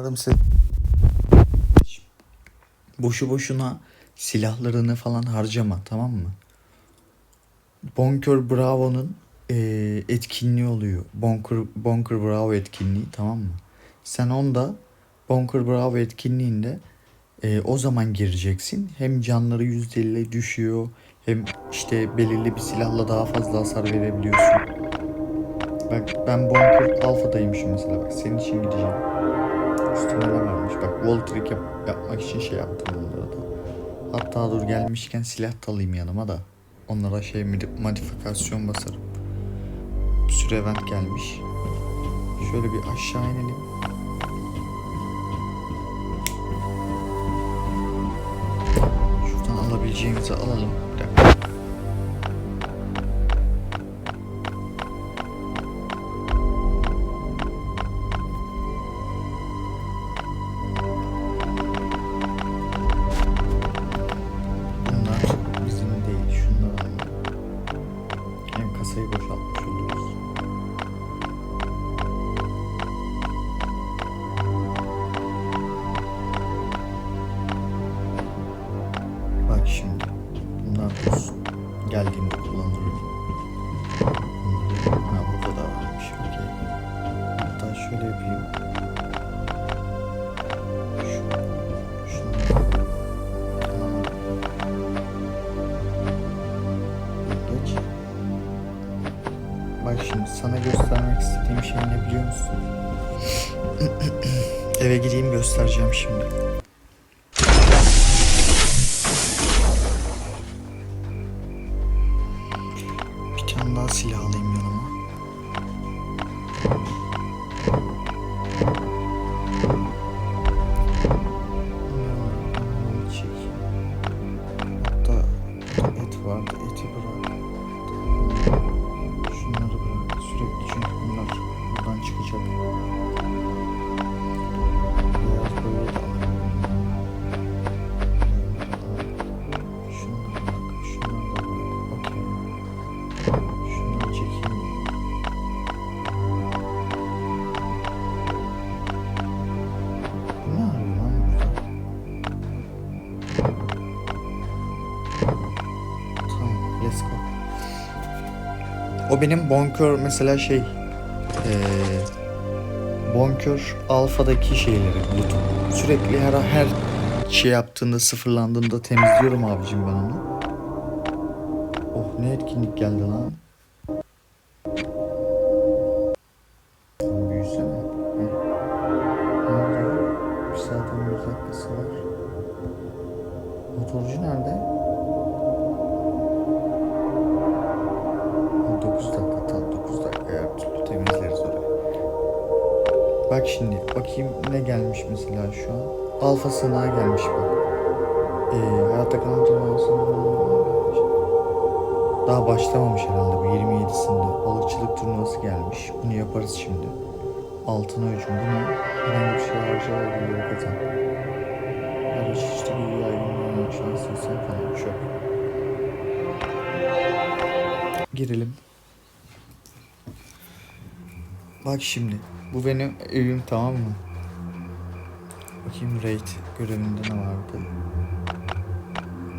Umarım siz boşu boşuna silahlarını falan harcama tamam mı? Bonkör Bravo'nun eee, etkinliği oluyor. Bonkör, Bonkör Bravo etkinliği tamam mı? Sen onda Bonkör Bravo etkinliğinde eee, o zaman gireceksin. Hem canları %50 düşüyor hem işte belirli bir silahla daha fazla hasar verebiliyorsun. Bak ben Bonkör Alfa'daymışım mesela bak senin için gideceğim. Üstüne ne varmış bak wall trick yap- yapmak için şey yaptım bunları da. Hatta dur gelmişken silah da alayım yanıma da. Onlara şey modi- modifikasyon basarım. Bir sürü event gelmiş. Şöyle bir aşağı inelim. Şuradan alabileceğimizi alalım. İstediğim şey ne biliyor musun? Eve gideyim göstereceğim şimdi. O benim bonkör mesela şey bonkör alfadaki şeyleri bluetooth. Sürekli her her şey yaptığında sıfırlandığında temizliyorum abicim ben onu. Oh ne etkinlik geldi lan. Tam büyüsene. Bak şimdi bakayım ne gelmiş mesela şu an. Alfa sığınağı gelmiş bak. Ee, hayatta kalan daha başlamamış herhalde bu 27'sinde. Balıkçılık turnuvası gelmiş. Bunu yaparız şimdi. Altına hücum. Buna herhangi bir şey harcayabiliyor kazan. Her iş işte bir yaygınlığı şanslıysan falan. Şöyle. Girelim. Bak şimdi. Bu benim evim tamam mı? Bakayım raid görevinde ne vardı?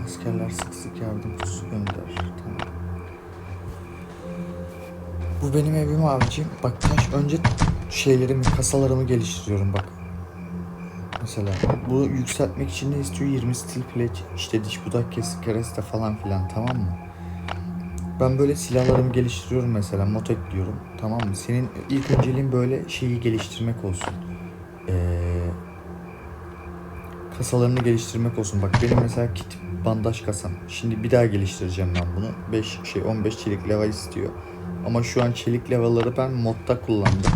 Askerler sık sık yardım kutusu gönder. Tamam. Bu benim evim abicim. Bak taş önce şeylerimi, kasalarımı geliştiriyorum bak. Mesela bu yükseltmek için ne istiyor? 20 steel plate, işte diş budak kesik kereste falan filan tamam mı? Ben böyle silahlarımı geliştiriyorum mesela mod ekliyorum tamam mı? Senin ilk önceliğin böyle şeyi geliştirmek olsun. Ee, kasalarını geliştirmek olsun. Bak benim mesela kit bandaj kasam. Şimdi bir daha geliştireceğim ben bunu. 5 şey 15 çelik leva istiyor. Ama şu an çelik levaları ben modda kullandım.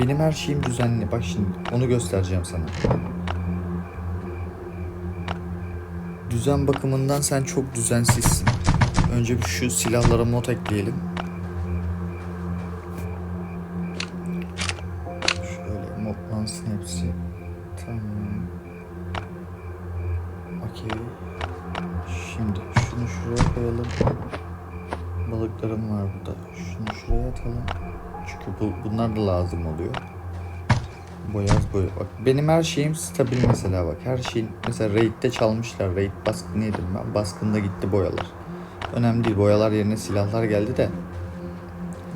Benim her şeyim düzenli. Bak şimdi onu göstereceğim sana. Düzen bakımından sen çok düzensizsin. Önce şu silahlara mod ekleyelim. Şöyle modlansın hepsi. Tamam. Okey. Şimdi şunu şuraya koyalım. Balıklarım var burada. Şunu şuraya atalım. Çünkü bu, bunlar da lazım oluyor. Boyaz boya. Bak benim her şeyim stabil mesela bak. Her şeyin mesela raid'de çalmışlar. Raid baskını yedim ben. Baskında gitti boyalar. Önemli değil. Boyalar yerine silahlar geldi de.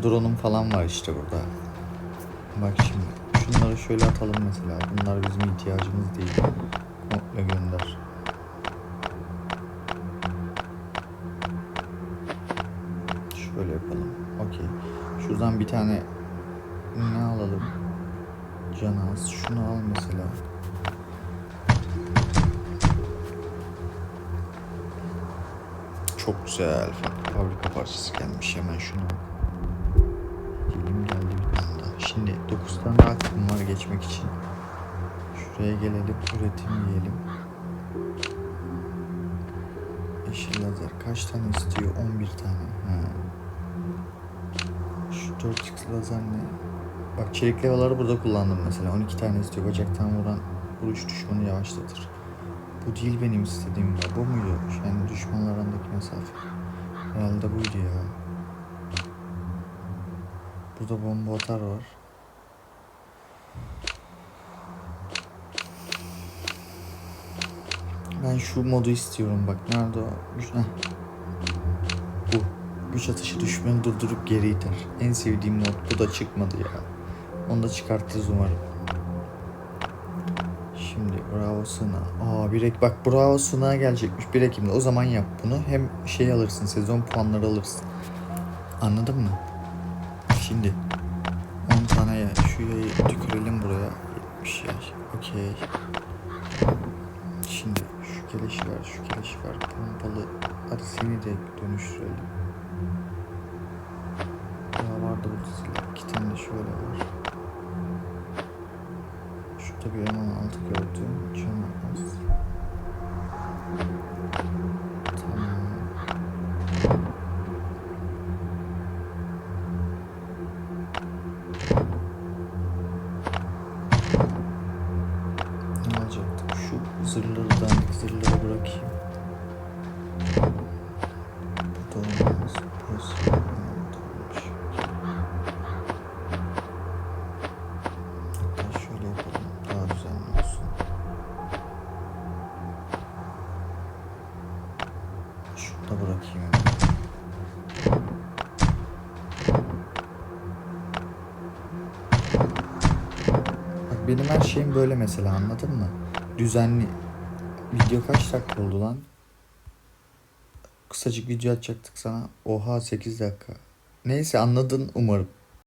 Drone'um falan var işte burada. Bak şimdi. Şunları şöyle atalım mesela. Bunlar bizim ihtiyacımız değil. Komple gönder. Şöyle yapalım. Okey. Şuradan bir tane ne alalım? Canaz. Şunu al mesela. Çok güzel. Fabrika parçası gelmiş. Hemen şunu. Dilim geldi bir daha. Şimdi 9 tane hakkım var geçmek için. Şuraya gelelim. Üretim diyelim. Yeşil lazer kaç tane istiyor? 11 tane. Ha. Şu 4x lazer ne? Bak çelik levaları burada kullandım mesela. 12 tane istiyor. Bacaktan vuran vuruş düşmanı yavaşlatır. Bu değil benim istediğim ya. Bu muydu? Yani düşmanlar arasındaki mesafe. Herhalde buydu ya. Burada bomba atar var. Ben şu modu istiyorum bak. Nerede o? Güç- Heh. Bu. Güç atışı düşmanı durdurup geri iter. En sevdiğim mod. Bu da çıkmadı ya. Onu da çıkartırız umarım. Şimdi bravo Suna. Aa bir ek bak bravo Suna gelecekmiş 1 Ekim'de. O zaman yap bunu. Hem şey alırsın sezon puanları alırsın. Anladın mı? Şimdi 10 tane ya. Şu yayı tükürelim buraya. 70 yay. Okey. Şimdi şu keleşi ver, şu keleşi ver. Pompalı. Hadi seni de dönüştürelim. Ya vardı burada silah. İki tane de şöyle Şurada bir M16 gördüm. Can az. Benim her şeyim böyle mesela anladın mı? Düzenli. Video kaç dakika oldu lan? Kısacık video açacaktık sana. Oha 8 dakika. Neyse anladın umarım.